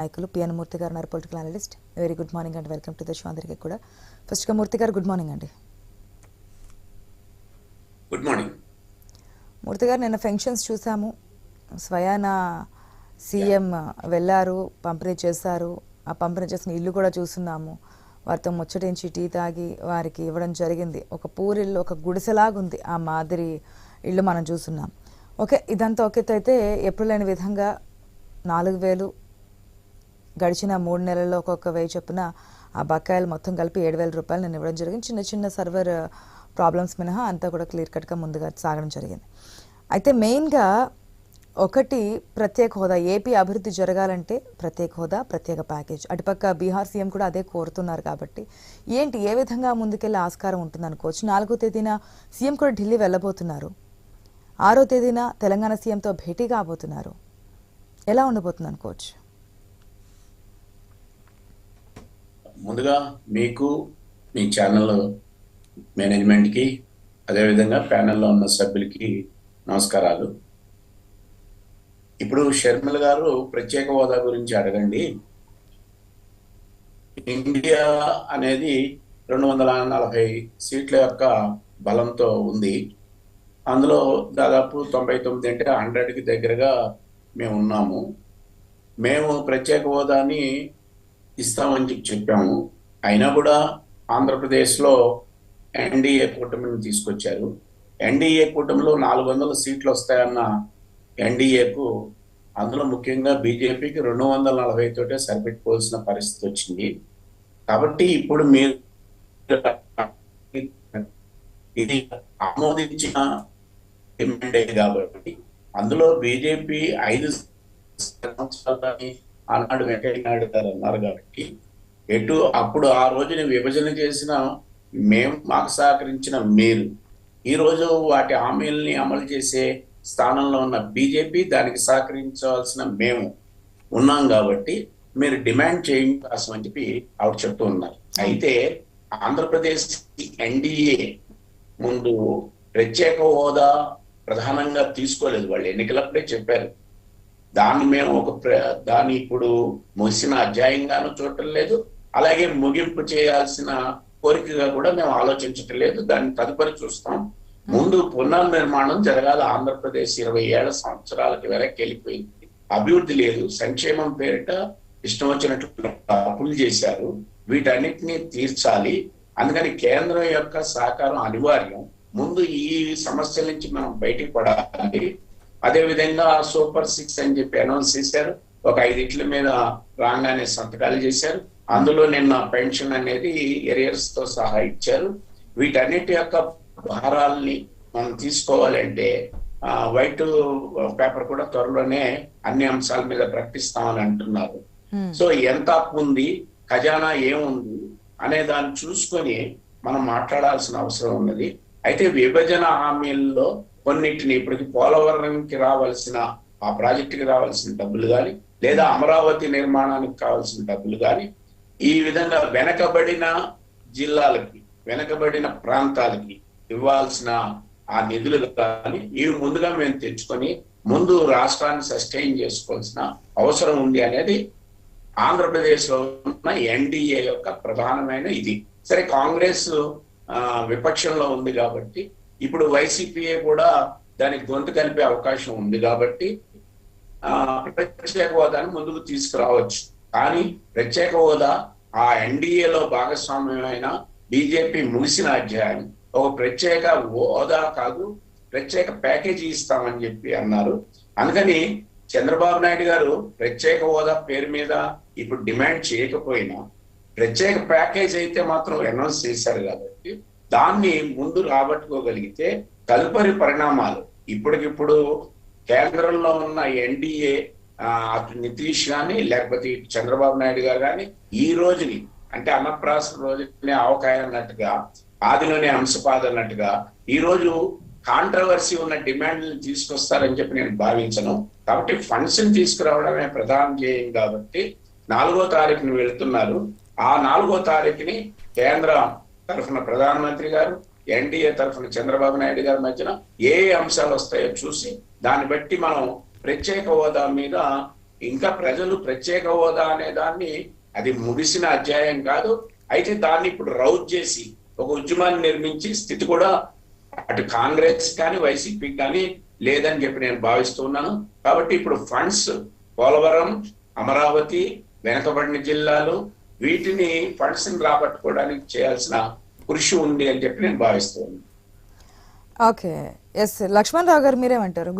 నాయకులు పిఎన్ మూర్తి గారు ఉన్నారు political analyst very good morning అండి వెల్కమ్ టు ద షో అందరికీ కూడా. ఫస్ట్గా మూర్తి గారు గుడ్ మార్నింగ్ అండి. గుడ్ మార్నింగ్ మూర్తి గారు నిన్న ఫంక్షన్స్ చూసాము. స్వయాన సీఎం వెళ్ళారు పంపిణీ చేశారు. ఆ పంపిణీ చేసిన ఇల్లు కూడా చూస్తున్నాము. వారితో ముచ్చటించి టీ తాగి వారికి ఇవ్వడం జరిగింది. ఒక పూరిల్లు ఒక గుడిసెలాగుంది. ఆ మాదిరి ఇల్లు మనం చూస్తున్నాం. ఓకే ఇదంతా ఎత్తు అయితే ఎప్పుడు లేని విధంగా నాలుగు వేలు గడిచిన మూడు నెలల్లో ఒక్కొక్క వెయ్యి చొప్పున ఆ బకాయిలు మొత్తం కలిపి ఏడు వేల రూపాయలు నేను ఇవ్వడం జరిగింది. చిన్న చిన్న సర్వర్ ప్రాబ్లమ్స్ మినహా అంతా కూడా క్లియర్ కట్గా ముందుగా సాగడం జరిగింది. అయితే మెయిన్గా ఒకటి ప్రత్యేక హోదా ఏపీ అభివృద్ధి జరగాలంటే ప్రత్యేక హోదా ప్రత్యేక ప్యాకేజ్. అటుపక్క బీహార్ సీఎం కూడా అదే కోరుతున్నారు కాబట్టి. ఏంటి ఏ విధంగా ముందుకెళ్ళే ఆస్కారం ఉంటుంది అనుకోవచ్చు. నాలుగో తేదీన సీఎం కూడా ఢిల్లీ వెళ్ళబోతున్నారు. ఆరో తేదీన తెలంగాణ సీఎంతో భేటీ కాబోతున్నారు. ఎలా ఉండబోతుంది అనుకోవచ్చు? ముందుగా మీకు మీ ఛానల్ మేనేజ్మెంట్కి అదేవిధంగా ప్యానెల్లో ఉన్న సభ్యులకి నమస్కారాలు. ఇప్పుడు షర్మిల గారు ప్రత్యేక హోదా గురించి అడగండి. ఇండియా అనేది రెండు వందల నలభై సీట్ల యొక్క బలంతో ఉంది. అందులో దాదాపు తొంభై తొమ్మిది అంటే హండ్రెడ్కి దగ్గరగా మేము ఉన్నాము. మేము ప్రత్యేక హోదాని ఇస్తామని చెప్పాము. అయినా కూడా ఆంధ్రప్రదేశ్లో ఎన్డీఏ కూటమిని తీసుకొచ్చారు. ఎన్డీఏ కూటమిలో నాలుగు వందల సీట్లు వస్తాయన్న ఎన్డీఏకు అందులో ముఖ్యంగా బీజేపీకి రెండు వందల నలభై తోటే సరిపెట్టుకోవాల్సిన పరిస్థితి వచ్చింది. కాబట్టి ఇప్పుడు మీరు ఇది ఆమోదించిన డిమాండే కాబట్టి అందులో బీజేపీ ఐదు సంవత్సరాలని ఆనాడు వెంకయ్యనాయుడు గారు అన్నారు కాబట్టి ఎటు అప్పుడు ఆ రోజుని విభజన చేసిన మేము మాకు సహకరించిన మీరు ఈ రోజు వాటి హామీలని అమలు చేసే స్థానంలో ఉన్న బీజేపీ దానికి సహకరించవలసిన మేము ఉన్నాం కాబట్టి మీరు డిమాండ్ చేయండి కోసం అని చెప్పి ఆవిడ చెప్తూ ఉన్నారు. అయితే ఆంధ్రప్రదేశ్ ఎన్డీఏ ముందు ప్రత్యేక హోదా ప్రధానంగా తీసుకోలేదు. వాళ్ళు ఎన్నికలప్పుడే చెప్పారు. దాన్ని మేము ఒక ప్ర- దాన్ని ఇప్పుడు ముగిసిన అధ్యాయంగాను చూడటం లేదు. అలాగే ముగింపు చేయాల్సిన కోరికగా కూడా మేము ఆలోచించటం లేదు. దాన్ని తదుపరి చూస్తాం. ముందు పునర్నిర్మాణం జరగాలి ఆంధ్రప్రదేశ్ ఇరవై ఏళ్ళ సంవత్సరాలకి వెనక్కి వెళ్ళిపోయింది. అభివృద్ధి లేదు. సంక్షేమం పేరిట ఇష్టం వచ్చినట్లు అప్పులు చేశారు. వీటన్నిటిని తీర్చాలి. అందుకని కేంద్రం యొక్క సహకారం అనివార్యం. ముందు ఈ సమస్యల నుంచి మనం బయటికి పడాలి. అదే విధంగా సూపర్ సిక్స్ అని చెప్పి అనౌన్స్ చేశారు. ఒక ఐదింట్ల మీద రాగానే సంతకాలు చేశారు. అందులో నిన్న పెన్షన్ అనేది ఎరియర్స్తో సహా ఇచ్చారు. వీటన్నిటి యొక్క భారాల్ని మనం తీసుకోవాలంటే వైట్ పేపర్ కూడా త్వరలోనే అన్ని అంశాల మీద ప్రకటిస్తామని అంటున్నారు. సో ఎంత అప్పు ఉంది ఖజానా ఏముంది అనే దాన్ని చూసుకొని మనం మాట్లాడాల్సిన అవసరం ఉన్నది. అయితే విభజన హామీల్లో కొన్నిటిని ఇప్పటికి పోలవరంకి రావాల్సిన ఆ ప్రాజెక్టుకి రావాల్సిన డబ్బులు కానీ లేదా అమరావతి నిర్మాణానికి కావాల్సిన డబ్బులు కానీ ఈ విధంగా వెనకబడిన జిల్లాలకి వెనకబడిన ప్రాంతాలకి ఇవ్వాల్సిన ఆ నిధులు కానీ ఇవి ముందుగా మేము తెచ్చుకొని ముందు రాష్ట్రాన్ని సస్టైన్ చేసుకోవాల్సిన అవసరం ఉంది అనేది ఆంధ్రప్రదేశ్లో ఉన్న ఎన్డీఏ యొక్క ప్రధానమైన ఇది. సరే కాంగ్రెస్ విపక్షంలో ఉంది కాబట్టి ఇప్పుడు వైసీపీఏ కూడా దానికి గొంతు కలిపే అవకాశం ఉంది కాబట్టి ఆ ప్రత్యేక హోదాను ముందుకు తీసుకురావచ్చు. కానీ ప్రత్యేక హోదా ఆ ఎన్డీఏలో భాగస్వామ్యమైన బీజేపీ ముగిసిన అధ్యాయం. ఒక ప్రత్యేక హోదా కాదు ప్రత్యేక ప్యాకేజీ ఇస్తామని చెప్పి అన్నారు. అందుకని చంద్రబాబు నాయుడు గారు ప్రత్యేక హోదా పేరు మీద ఇప్పుడు డిమాండ్ చేయకపోయినా ప్రత్యేక ప్యాకేజ్ అయితే మాత్రం అనౌన్స్ చేశారు కాబట్టి దాన్ని ముందు రాబట్టుకోగలిగితే తదుపరి పరిణామాలు ఇప్పటికిప్పుడు కేంద్రంలో ఉన్న ఎన్డీఏ అటు నితీష్ కానీ లేకపోతే చంద్రబాబు నాయుడు గారు కానీ ఈ రోజుని అంటే అన్నప్రాస రోజునే ఆవకాయ అన్నట్టుగా ఆదిలోనే అంశపాద అన్నట్టుగా ఈ రోజు కాంట్రవర్సీ ఉన్న డిమాండ్లు తీసుకొస్తారని చెప్పి నేను భావించను. కాబట్టి ఫండ్స్ని తీసుకురావడమే ప్రధాన ధ్యేయం కాబట్టి నాలుగో తారీఖుని వెళుతున్నారు. ఆ నాలుగో తారీఖుని కేంద్ర తరఫున ప్రధానమంత్రి గారు ఎన్డీఏ తరఫున చంద్రబాబు నాయుడు గారి మధ్యన ఏ అంశాలు వస్తాయో చూసి దాన్ని బట్టి మనం ప్రత్యేక హోదా మీద ఇంకా ప్రజలు ప్రత్యేక హోదా అనే దాన్ని అది ముగిసిన అధ్యాయం కాదు. అయితే దాన్ని ఇప్పుడు రౌజ్ చేసి ఒక ఉద్యమాన్ని నిర్మించి స్థితి కూడా అటు కాంగ్రెస్ కానీ వైసీపీ కానీ లేదని చెప్పి నేను భావిస్తున్నాను కాబట్టి ఇప్పుడు ఫండ్స్ పోలవరం అమరావతి వెనకబడిన జిల్లాలు వీటిని ఫండ్స్ని రాబట్టుకోవడానికి చేయాల్సిన కృషి ఉంది అని చెప్పి నేను భావిస్తున్నాను ఓకే. ఎస్. లక్ష్మణ్ రావు గారు మీరేమంటారు?